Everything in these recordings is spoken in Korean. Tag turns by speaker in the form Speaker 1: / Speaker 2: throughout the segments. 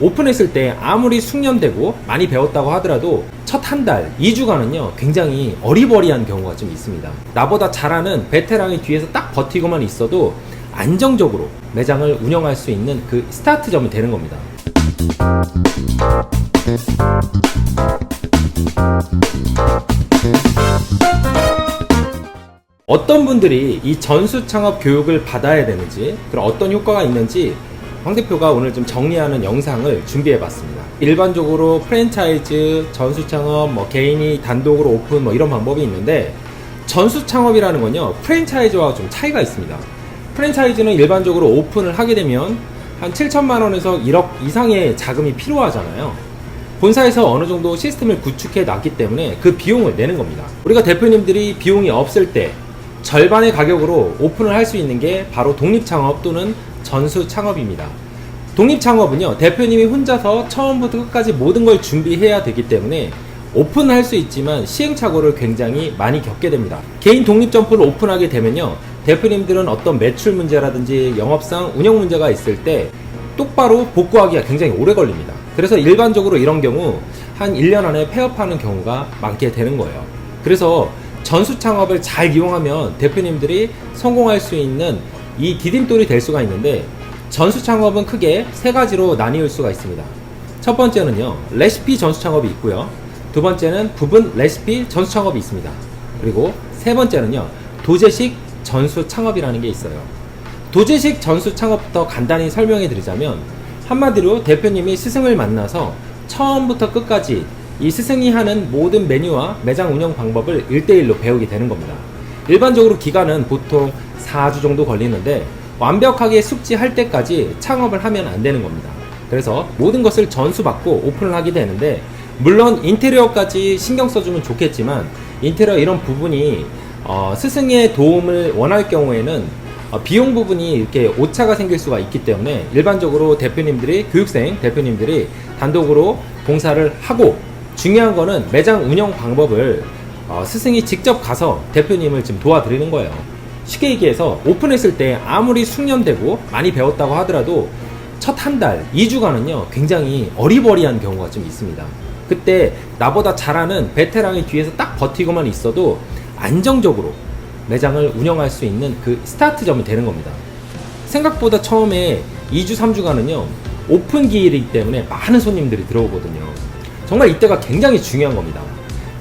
Speaker 1: 오픈했을 때 아무리 숙련되고 많이 배웠다고 하더라도 첫 한 달, 2주간은요, 굉장히 어리버리한 경우가 좀 있습니다. 나보다 잘하는 베테랑이 뒤에서 딱 버티고만 있어도 안정적으로 매장을 운영할 수 있는 그 스타트점이 되는 겁니다. 어떤 분들이 이 전수 창업 교육을 받아야 되는지, 그럼 어떤 효과가 있는지 황 대표가 오늘 좀 정리하는 영상을 준비해 봤습니다. 일반적으로 프랜차이즈, 전수 창업, 뭐 개인이 단독으로 오픈 뭐 이런 방법이 있는데 전수 창업이라는 건요, 프랜차이즈와 좀 차이가 있습니다. 프랜차이즈는 일반적으로 오픈을 하게 되면 한 7천만 원에서 1억 이상의 자금이 필요하잖아요. 본사에서 어느 정도 시스템을 구축해 놨기 때문에 그 비용을 내는 겁니다. 우리가 대표님들이 비용이 없을 때 절반의 가격으로 오픈을 할 수 있는 게 바로 독립 창업 또는 전수 창업입니다. 독립 창업은요, 대표님이 혼자서 처음부터 끝까지 모든 걸 준비해야 되기 때문에 오픈할 수 있지만 시행착오를 굉장히 많이 겪게 됩니다. 개인 독립 점포를 오픈하게 되면요, 대표님들은 어떤 매출 문제라든지 영업상 운영 문제가 있을 때 똑바로 복구하기가 굉장히 오래 걸립니다. 그래서 일반적으로 이런 경우 한 1년 안에 폐업하는 경우가 많게 되는 거예요. 그래서 전수 창업을 잘 이용하면 대표님들이 성공할 수 있는 이 디딤돌이 될 수가 있는데 전수 창업은 크게 세 가지로 나뉘을 수가 있습니다. 첫 번째는요, 레시피 전수 창업이 있고요. 두 번째는 부분 레시피 전수 창업이 있습니다. 그리고 세 번째는요, 도제식 전수 창업이라는 게 있어요. 도제식 전수 창업부터 간단히 설명해 드리자면 한마디로 대표님이 스승을 만나서 처음부터 끝까지 이 스승이 하는 모든 메뉴와 매장 운영 방법을 1대1로 배우게 되는 겁니다. 일반적으로 기간은 보통 4주 정도 걸리는데 완벽하게 숙지할 때까지 창업을 하면 안 되는 겁니다. 그래서 모든 것을 전수받고 오픈을 하게 되는데 물론 인테리어까지 신경 써주면 좋겠지만 인테리어 이런 부분이 어, 스승의 도움을 원할 경우에는 어, 비용 부분이 이렇게 오차가 생길 수가 있기 때문에 일반적으로 대표님들이 교육생 대표님들이 단독으로 봉사를 하고 중요한 거는 매장 운영 방법을 어, 스승이 직접 가서 대표님을 지금 도와드리는 거예요. 쉽게 얘기해서 오픈했을 때 아무리 숙련되고 많이 배웠다고 하더라도 첫 한 달, 2주간은요 굉장히 어리버리한 경우가 좀 있습니다. 그때 나보다 잘하는 베테랑이 뒤에서 딱 버티고만 있어도 안정적으로 매장을 운영할 수 있는 그 스타트점이 되는 겁니다. 생각보다 처음에 2주, 3주간은요, 오픈 기일이기 때문에 많은 손님들이 들어오거든요. 정말 이때가 굉장히 중요한 겁니다.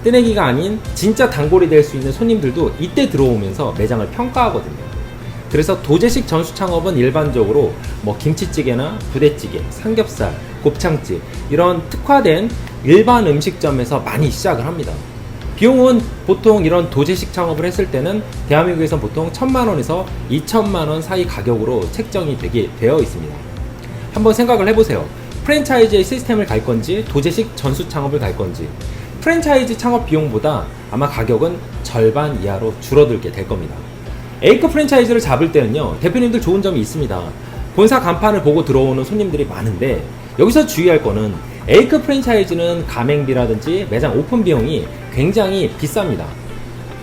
Speaker 1: 뜨내기가 아닌 진짜 단골이 될 수 있는 손님들도 이때 들어오면서 매장을 평가하거든요. 그래서 도제식 전수 창업은 일반적으로 뭐 김치찌개나 부대찌개, 삼겹살, 곱창집 이런 특화된 일반 음식점에서 많이 시작을 합니다. 비용은 보통 이런 도제식 창업을 했을 때는 대한민국에서 보통 1000만 원에서 2천만 원 사이 가격으로 책정이 되게 되어 있습니다. 한번 생각을 해보세요. 프랜차이즈의 시스템을 갈 건지 도제식 전수 창업을 갈 건지 프랜차이즈 창업 비용보다 아마 가격은 절반 이하로 줄어들게 될 겁니다. A급 프랜차이즈를 잡을 때는요 대표님들 좋은 점이 있습니다. 본사 간판을 보고 들어오는 손님들이 많은데 여기서 주의할 거는 A급 프랜차이즈는 가맹비라든지 매장 오픈 비용이 굉장히 비쌉니다.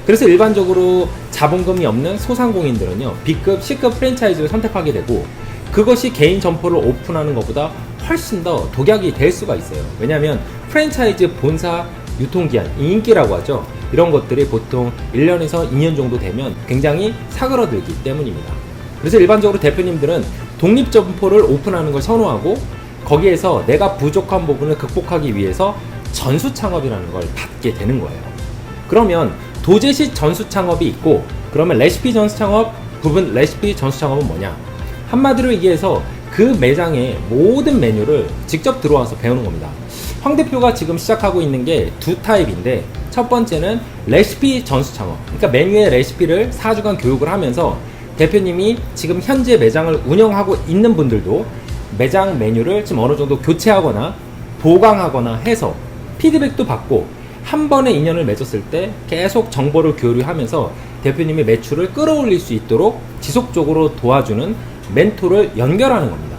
Speaker 1: 그래서 일반적으로 자본금이 없는 소상공인들은요 B급, C급 프랜차이즈를 선택하게 되고 그것이 개인 점포를 오픈하는 것보다 훨씬 더 독약이 될 수가 있어요. 왜냐하면 프랜차이즈 본사 유통기한, 인기라고 하죠. 이런 것들이 보통 1년에서 2년 정도 되면 굉장히 사그러들기 때문입니다. 그래서 일반적으로 대표님들은 독립 점포를 오픈하는 걸 선호하고 거기에서 내가 부족한 부분을 극복하기 위해서 전수 창업이라는 걸 받게 되는 거예요. 그러면 도제식 전수 창업이 있고 그러면 레시피 전수 창업, 부분 레시피 전수 창업은 뭐냐? 한마디로 얘기해서 그 매장의 모든 메뉴를 직접 들어와서 배우는 겁니다. 황 대표가 지금 시작하고 있는 게 두 타입인데 첫 번째는 레시피 전수 창업. 그러니까 메뉴의 레시피를 4주간 교육을 하면서 대표님이 지금 현재 매장을 운영하고 있는 분들도 매장 메뉴를 지금 어느 정도 교체하거나 보강하거나 해서 피드백도 받고 한 번에 인연을 맺었을 때 계속 정보를 교류하면서 대표님의 매출을 끌어올릴 수 있도록 지속적으로 도와주는 멘토를 연결하는 겁니다.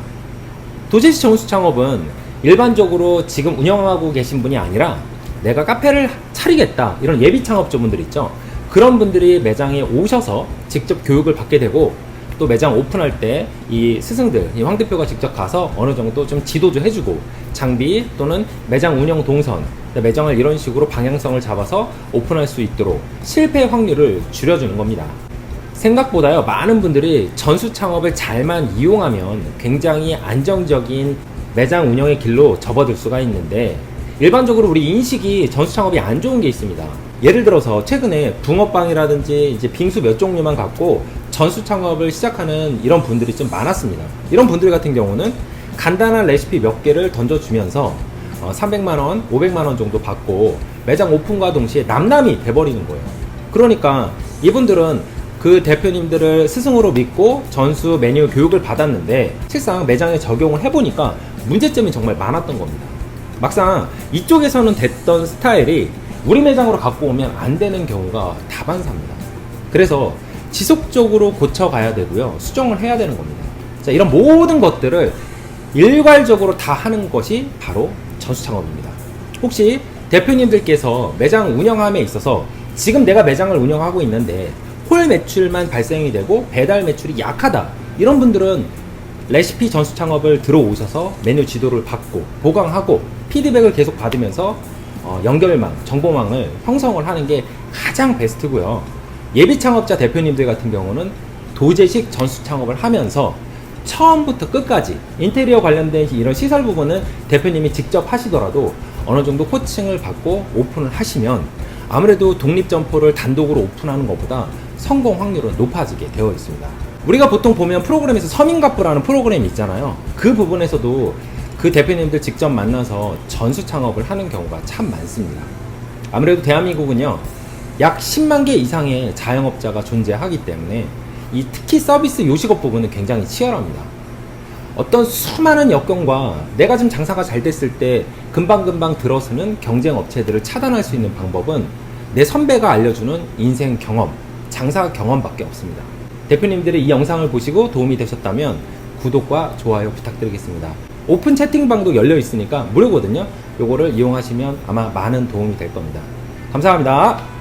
Speaker 1: 도제시 정수 창업은 일반적으로 지금 운영하고 계신 분이 아니라 내가 카페를 차리겠다 이런 예비 창업자분들 있죠. 그런 분들이 매장에 오셔서 직접 교육을 받게 되고 또 매장 오픈할 때 이 스승들, 이 황 대표가 직접 가서 어느 정도 좀 지도도 해주고 장비 또는 매장 운영 동선, 매장을 이런 식으로 방향성을 잡아서 오픈할 수 있도록 실패 확률을 줄여주는 겁니다. 생각보다요 많은 분들이 전수 창업을 잘만 이용하면 굉장히 안정적인 매장 운영의 길로 접어들 수가 있는데 일반적으로 우리 인식이 전수 창업이 안 좋은 게 있습니다. 예를 들어서 최근에 붕어빵이라든지 이제 빙수 몇 종류만 갖고 전수 창업을 시작하는 이런 분들이 좀 많았습니다. 이런 분들 같은 경우는 간단한 레시피 몇 개를 던져주면서 어, 300만 원, 500만 원 정도 받고 매장 오픈과 동시에 남남이 돼버리는 거예요. 그러니까 이분들은 그 대표님들을 스승으로 믿고 전수 메뉴 교육을 받았는데 실상 매장에 적용을 해보니까 문제점이 정말 많았던 겁니다. 막상 이쪽에서는 됐던 스타일이 우리 매장으로 갖고 오면 안 되는 경우가 다반사입니다. 그래서 지속적으로 고쳐가야 되고요. 수정을 해야 되는 겁니다. 자, 이런 모든 것들을 일괄적으로 다 하는 것이 바로 전수 창업입니다. 혹시 대표님들께서 매장 운영함에 있어서 지금 내가 매장을 운영하고 있는데 홀 매출만 발생이 되고 배달 매출이 약하다. 이런 분들은 레시피 전수 창업을 들어오셔서 메뉴 지도를 받고 보강하고 피드백을 계속 받으면서 어, 연결망, 정보망을 형성을 하는 게 가장 베스트고요. 예비 창업자 대표님들 같은 경우는 도제식 전수 창업을 하면서 처음부터 끝까지 인테리어 관련된 이런 시설 부분은 대표님이 직접 하시더라도 어느 정도 코칭을 받고 오픈을 하시면 아무래도 독립 점포를 단독으로 오픈하는 것보다 성공 확률은 높아지게 되어 있습니다. 우리가 보통 보면 프로그램에서 서민갑부라는 프로그램이 있잖아요. 그 부분에서도 그 대표님들 직접 만나서 전수 창업을 하는 경우가 참 많습니다. 아무래도 대한민국은요, 약 10만 개 이상의 자영업자가 존재하기 때문에 이 특히 서비스 요식업 부분은 굉장히 치열합니다. 어떤 수많은 역경과 내가 좀 장사가 잘 됐을 때 금방금방 들어서는 경쟁 업체들을 차단할 수 있는 방법은 내 선배가 알려주는 인생 경험, 장사 경험밖에 없습니다. 대표님들이 이 영상을 보시고 도움이 되셨다면 구독과 좋아요 부탁드리겠습니다. 오픈 채팅방도 열려 있으니까 무료거든요. 요거를 이용하시면 아마 많은 도움이 될 겁니다. 감사합니다.